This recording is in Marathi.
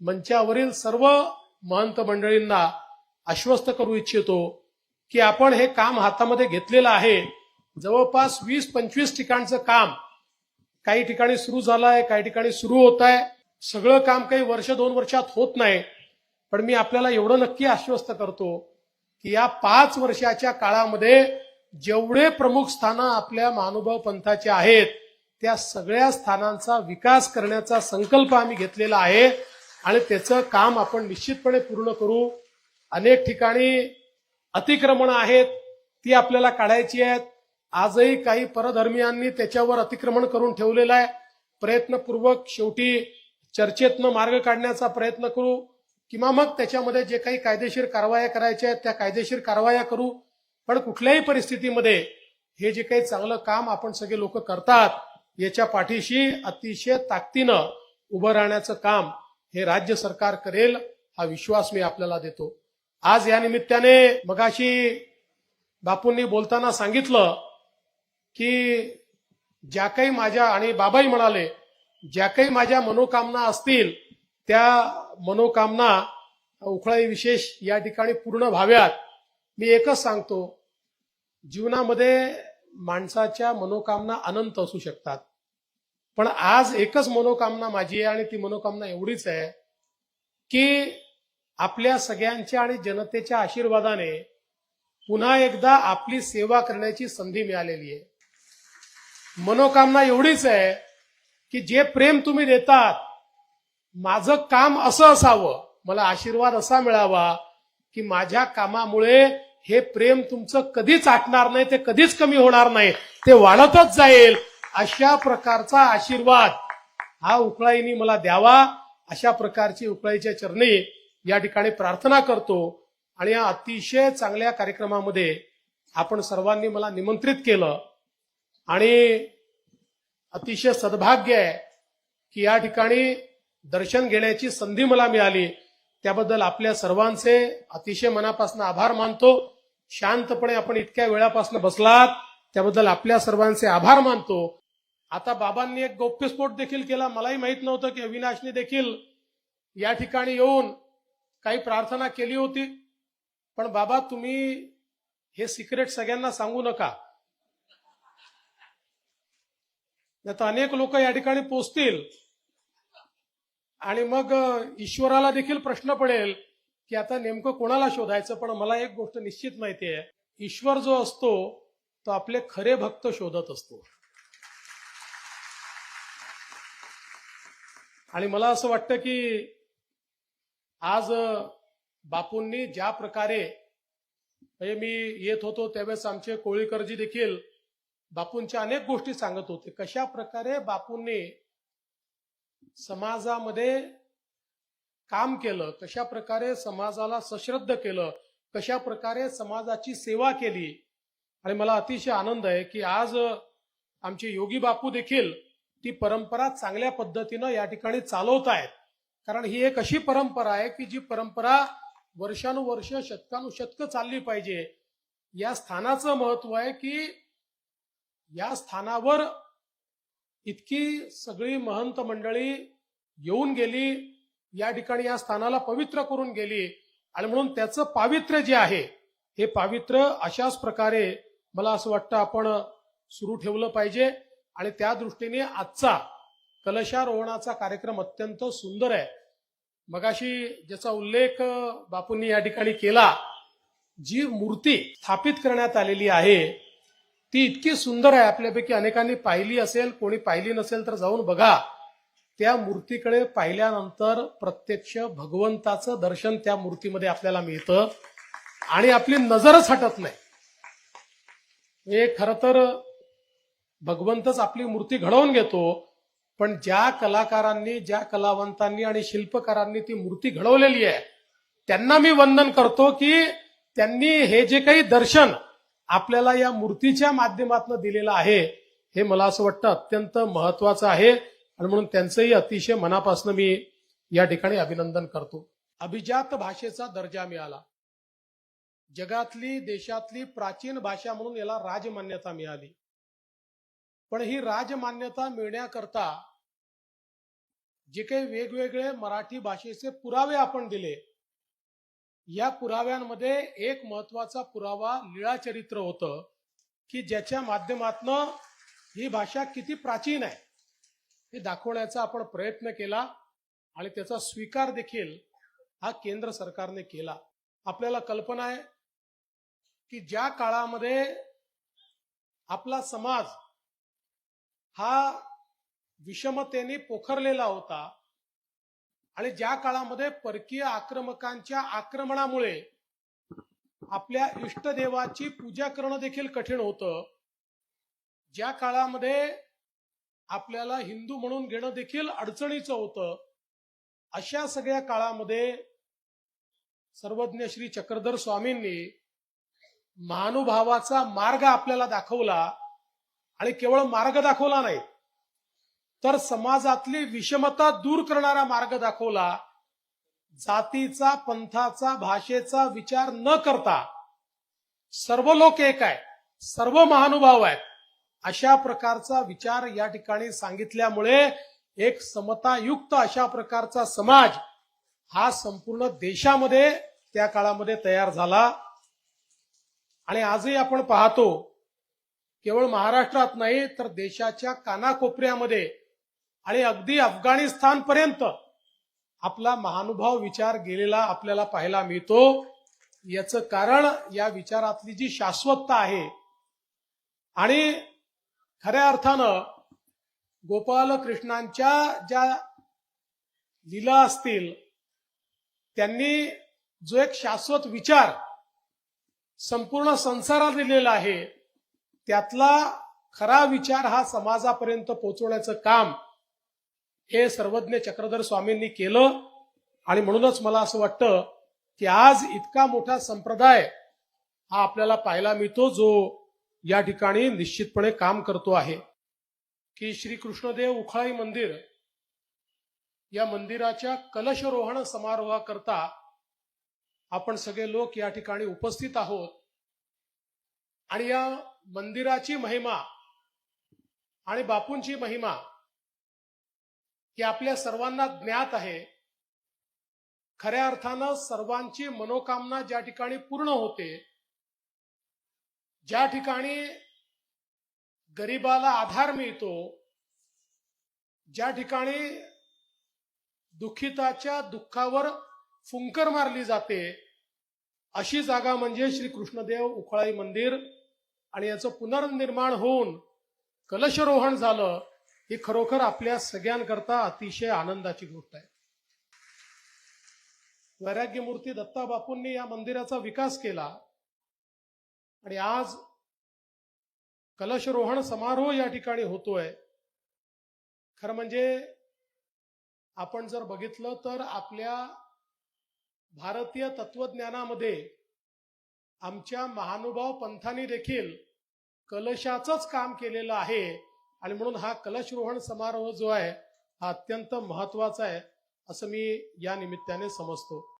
मंचावरील सर्व महंत मंडळींना आश्वस्त करू इच्छितो की आपण हे काम हातामध्ये घेतलेलं आहे. जवळपास वीस पंचवीस ठिकाणचं काम काही ठिकाणी सुरू झालं आहे काही ठिकाणी सुरू होत आहे सगळं काम काही वर्ष दोन वर्षात होत नाही. पण मी आपल्याला एवढं नक्की आश्वस्त करतो की या पाच वर्षाच्या काळामध्ये जेवढे प्रमुख स्थानं आपल्या महानुभाव पंथाचे आहेत त्या सगळ्या स्थानांचा विकास करण्याचा संकल्प आम्ही घेतलेला आहे. आणि त्याचं काम आपण निश्चितपणे पूर्ण करू. अनेक ठिकाणी अतिक्रमणं आहेत ती आपल्याला काढायची आहेत. आजही काही परधर्मियांनी त्याच्यावर अतिक्रमण करून ठेवलेलं आहे. प्रयत्नपूर्वक शेवटी चर्चेतनं मार्ग काढण्याचा प्रयत्न करू. किंवा मग त्याच्यामध्ये जे काही कायदेशीर कारवाया करायच्या आहेत त्या कायदेशीर कारवाया करू. पण कुठल्याही परिस्थितीमध्ये हे जे काही चांगलं काम आपण सगळे लोक करतात याच्या पाठीशी अतिशय ताकदीनं उभं राहण्याचं काम हे राज्य सरकार करेल हा विश्वास मी आपल्याला देतो. आज या निमित्ताने मगाशी बापूंनी बोलताना सांगितलं की ज्या काही माझ्या आणि बाबाही म्हणाले ज्या काही माझ्या मनोकामना असतील त्या मनोकामना उखळाई विशेष या ठिकाणी पूर्ण व्हाव्यात. मी एकच सांगतो जीवनामध्ये माणसाच्या मनोकामना अनंत असू शकतात. पण आज एकच मनोकामना माझी आहे आणि ती मनोकामना एवढीच आहे की आपल्या सगळ्यांच्या आणि जनतेच्या आशीर्वादाने पुन्हा एकदा आपली सेवा करण्याची संधी मिळालेली आहे. मनोकामना एवढीच आहे की जे प्रेम तुम्ही देतात माझं काम असं असावं मला आशीर्वाद असा मिळावा की माझ्या कामामुळे हे प्रेम तुमचं कधीच आटणार नाही ते कधीच कमी होणार नाही ते वाढतच जाईल अशा प्रकारचा आशीर्वाद हा उकळाईनी मला द्यावा. अशा प्रकारची उकळाईच्या चरणी या ठिकाणी प्रार्थना करतो. आणि या अतिशय चांगल्या कार्यक्रमामध्ये आपण सर्वांनी मला निमंत्रित केलं. आणि अतिशय सद्भाग्य आहे की या ठिकाणी दर्शन घेण्याची संधी मला मिळाली. त्याबद्दल आपल्या सर्वांचे अतिशय मनापासून आभार मानतो. शांतपणे आपण इतक्या वेळापासून बसलात त्याबद्दल आपल्या सर्वांचे आभार मानतो. आता बाबांनी एक गौप्यस्फोट देखील केला. मलाही माहीत नव्हतं की अविनाशने देखील या ठिकाणी येऊन काही प्रार्थना केली होती. पण बाबा तुम्ही हे सिक्रेट सगळ्यांना सांगू नका. नाही तर अनेक लोक या ठिकाणी पोचतील. आणि मग ईश्वराला देखील प्रश्न पडेल की आता नेमकं कोणाला शोधायचं? पण मला एक गोष्ट निश्चित माहिती आहे. ईश्वर जो असतो तो आपले खरे भक्त शोधत असतो. आणि मला असं वाटतं की आज बापूंनी ज्या प्रकारे म्हणजे मी येत होतो त्यावेळेस आमचे कोळीकरजी देखील बापूंच्या अनेक गोष्टी सांगत होते. कशा प्रकारे बापूंनी समाजामध्ये काम केलं कशा प्रकारे समाजाला सश्रद्ध केलं कशा प्रकारे समाजाची सेवा केली. आणि मला अतिशय आनंद आहे की आज आमचे योगी बापू देखील ती परंपरा चांगल्या पद्धतीनं या ठिकाणी चालवत आहेत. कारण ही एक अशी परंपरा आहे की जी परंपरा वर्षानुवर्ष शतकानुशतक चालली पाहिजे. या स्थानाचं महत्त्व आहे की या स्थानावर इतकी सगळी महंत मंडळी येऊन गेली या ठिकाणी या स्थानाला पवित्र करून गेली आणि म्हणून त्याचं पावित्र्य जे आहे हे पावित्र्य अशाच प्रकारे मला असं वाटतं आपण सुरू ठेवलं पाहिजे. आणि त्या दृष्टीने आजचा कलशारोहणाचा कार्यक्रम अत्यंत सुंदर आहे. मगाशी ज्याचा उल्लेख बापूंनी या ठिकाणी केला जी मूर्ती स्थापित करण्यात आलेली आहे ती इतकी सुंदर आहे आपल्यापैकी अनेकांनी पाहिली असेल कोणी पाहिली नसेल तर जाऊन बघा. त्या मूर्तीकडे पाहिल्यानंतर प्रत्यक्ष भगवंताचं दर्शन त्या मूर्तीमध्ये आपल्याला मिळतं आणि आपली नजरच हटत नाही. हे खरं तर भगवंतच आपली मूर्ती घडवून घेतो पण ज्या कलाकारांनी ज्या कलावंतांनी आणि शिल्पकारांनी ती मूर्ती घडवलेली आहे त्यांना मी वंदन करतो की त्यांनी हे जे काही दर्शन आपल्याला या मूर्तीच्या माध्यमातून दिलेलं आहे हे मला असं वाटतं अत्यंत महत्वाचं आहे आणि म्हणून त्यांचंही अतिशय मनापासून मी या ठिकाणी अभिनंदन करतो. अभिजात भाषेचा दर्जा मिळाला. जगातली देशातली प्राचीन भाषा म्हणून याला राजमान्यता मिळाली. पण ही राजमान्यता मिळण्याकरता जे काही वेगवेगळे मराठी भाषेचे पुरावे आपण दिले या पुराव्यांमध्ये एक महत्त्वाचा पुरावा लीळा चरित्र होतं की ज्याच्या माध्यमातनं ही भाषा किती प्राचीन आहे. हे दाखवण्याचा आपण प्रयत्न केला आणि त्याचा स्वीकार देखील हा केंद्र सरकारने केला. आपल्याला कल्पना आहे की ज्या काळामध्ये आपला समाज हा विषमतेने पोखरलेला होता. आणि ज्या काळामध्ये परकीय आक्रमकांच्या आक्रमणामुळे आपल्या इष्टदेवाची पूजा करणं देखील कठीण होतं. ज्या काळामध्ये आपल्याला हिंदू म्हणून घेणं देखील अडचणीचं होतं. अशा सगळ्या काळामध्ये सर्वज्ञ श्री चक्रधर स्वामींनी महानुभावाचा मार्ग आपल्याला दाखवला. आणि केवळ मार्ग दाखवला नाही तर समाजातली विषमता दूर करणारा मार्ग दाखवला जातीचा पंथाचा भाषेचा विचार न करता सर्व लोक एक आहे सर्व महानुभाव आहेत. अशा प्रकारचा विचार या ठिकाणी सांगितल्यामुळे एक समतायुक्त अशा प्रकारचा समाज हा संपूर्ण देशामध्ये त्या काळामध्ये तयार झाला. आणि आजही आपण पाहतो केवळ महाराष्ट्रात नाही तर देशाच्या कानाकोपऱ्यामध्ये आणि अगदी अफगाणिस्तान पर्यंत आपला महानुभाव विचार गेलेला आपल्याला पाहायला मिळतो. याचं कारण या विचारातली जी शाश्वतता आहे आणि खऱ्या अर्थानं गोपाल कृष्णांच्या ज्या लीला असतील त्यांनी जो एक शाश्वत विचार संपूर्ण संसारात दिलेला आहे त्यातला खरा विचार हा समाजापर्यंत पोहोचवण्याचं काम हे सर्वज्ञ चक्रधर स्वामींनी केलं. आणि म्हणूनच मला असं वाटतं की आज इतका मोठा संप्रदाय हा आपल्याला पाहायला मिळतो जो या ठिकाणी निश्चितपणे काम करतो आहे. की श्री कृष्णदेव उखळाई मंदिर या मंदिराच्या कलशरोहण समारोहाकरता आपण सगळे लोक या ठिकाणी उपस्थित आहोत. आणि या मंदिराची महिमा आणि बापूंची महिमा ही आपल्या सर्वांना ज्ञात आहे. खऱ्या अर्थानं सर्वांची मनोकामना ज्या ठिकाणी पूर्ण होते ज्या ठिकाणी गरिबाला आधार मिळतो ज्या ठिकाणी दुःखिताच्या दुःखावर फुंकर मारली जाते अशी जागा म्हणजे श्री कृष्णदेव उखळाई मंदिर. आणि याचं पुनर्निर्माण होऊन कलशरोहण झालं ही खरोखर आपल्या सगळ्यांकरता अतिशय आनंदाची गोष्ट आहे. वैराग्य मूर्ती दत्ता बापूंनी या मंदिराचा विकास केला आणि आज कलशरोहण समारोह या ठिकाणी होतोय. खरं म्हणजे आपण जर बघितलं तर आपल्या भारतीय तत्वज्ञानामध्ये आमच्या महानुभाव पंथांनी देखील कलशाचंच काम केलेलं आहे. आणि म्हणून हा कलशरोहण समारोह जो आहे हा अत्यंत महत्त्वाचा आहे असं मी या निमित्ताने समजतो.